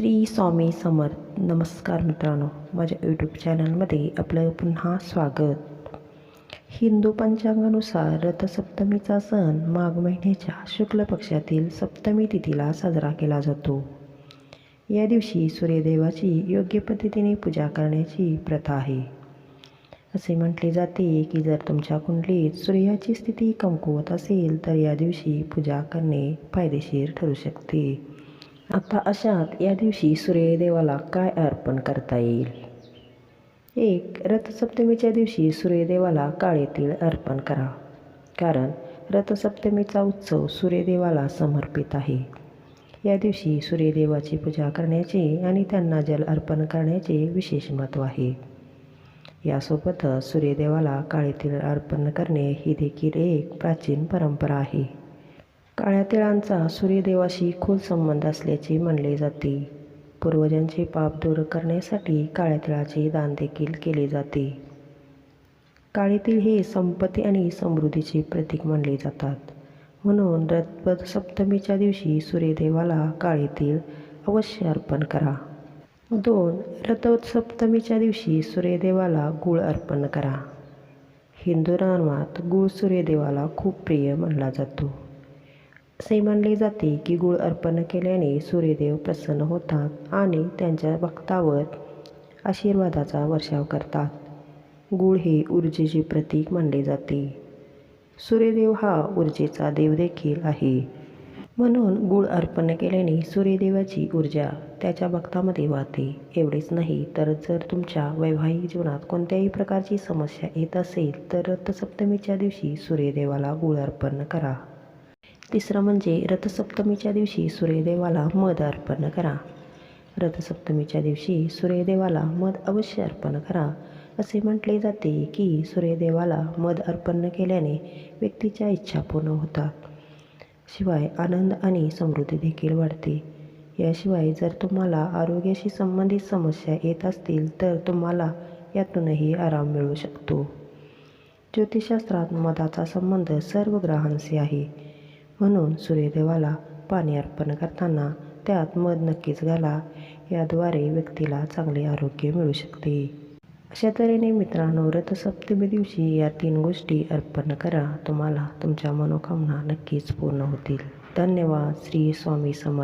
श्री स्वामी समर्थ. नमस्कार मित्रांनो माझ्या यूट्यूब चॅनलमध्ये आपलं पुन्हा स्वागत. हिंदू पंचांगानुसार रथसप्तमीचा सण माघ महिन्याच्या शुक्ल पक्षातील सप्तमी तिथीला साजरा केला जातो. या दिवशी सूर्यदेवाची योग्य पद्धतीने पूजा करण्याची प्रथा आहे. असे म्हटले जाते की जर तुमच्या कुंडलीत सूर्याची स्थिती कमकुवत असेल तर या दिवशी पूजा करणे फायदेशीर ठरू शकते. आता अशात या दिवशी सूर्यदेवाला काय अर्पण करता येईल? एक रथसप्तमीच्या दिवशी सूर्यदेवाला काळे तीळ अर्पण करा. कारण रथसप्तमीचा उत्सव सूर्यदेवाला समर्पित आहे. या दिवशी सूर्यदेवाची पूजा करण्याचे आणि त्यांना जल अर्पण करण्याचे विशेष महत्त्व आहे. यासोबतच सूर्यदेवाला काळे तीळ अर्पण करणे ही देखील एक प्राचीन परंपरा आहे. काळ्या तिळांचा सूर्यदेवाशी खोल संबंध असल्याचे म्हणले जाते. पूर्वजांचे पाप दूर करण्यासाठी काळ्या तिळाचे दान देखील केले जाते. काळे तीळ हे संपत्ती आणि समृद्धीचे प्रतीक मानले जातात. म्हणून रथपद सप्तमीच्या दिवशी सूर्यदेवाला काळे तीळ अवश्य अर्पण करा. दोन रथसप्तमीच्या दिवशी सूर्यदेवाला गूळ अर्पण करा. हिंदू धर्मात गूळ सूर्यदेवाला खूप प्रिय मानला जातो. असे मानले जाते की गूळ अर्पण केल्याने सूर्यदेव प्रसन्न होतात आणि त्यांच्या भक्तावर आशीर्वादाचा वर्षाव करतात. गूळ हे ऊर्जेचे प्रतीक मानले जाते. सूर्यदेव हा ऊर्जेचा देव देखील आहे. म्हणून गूळ अर्पण केल्याने सूर्यदेवाची ऊर्जा त्याच्या भक्तामध्ये वाहते एवढेच नाही तर जर तुमच्या वैवाहिक जीवनात कोणत्याही प्रकारची समस्या येत असेल तर रथसप्तमीच्या दिवशी सूर्यदेवाला गूळ अर्पण करा. तिसरं म्हणजे रथसप्तमीच्या दिवशी सूर्यदेवाला मध अर्पण करा. रथसप्तमीच्या दिवशी सूर्यदेवाला मध अवश्य अर्पण करा. असे म्हटले जाते की सूर्यदेवाला मध अर्पण केल्याने व्यक्तीच्या इच्छा पूर्ण होतात. शिवाय आनंद आणि समृद्धी देखील वाढते. याशिवाय जर तुम्हाला आरोग्याशी संबंधित समस्या येत असतील तर तुम्हाला यातूनही आराम मिळू शकतो. ज्योतिषशास्त्रात मधाचा संबंध सर्व ग्रहांशी आहे. म्हणून सूर्यदेवाला पाणी अर्पण करताना त्यात मध नक्कीच घाला. याद्वारे व्यक्तीला चांगले आरोग्य मिळू शकते. अशा तऱ्हेने मित्रांनो रथसप्तमी दिवशी या तीन गोष्टी अर्पण करा. तुम्हाला तुमच्या मनोकामना नक्कीच पूर्ण होतील. धन्यवाद. श्री स्वामी समर्थ.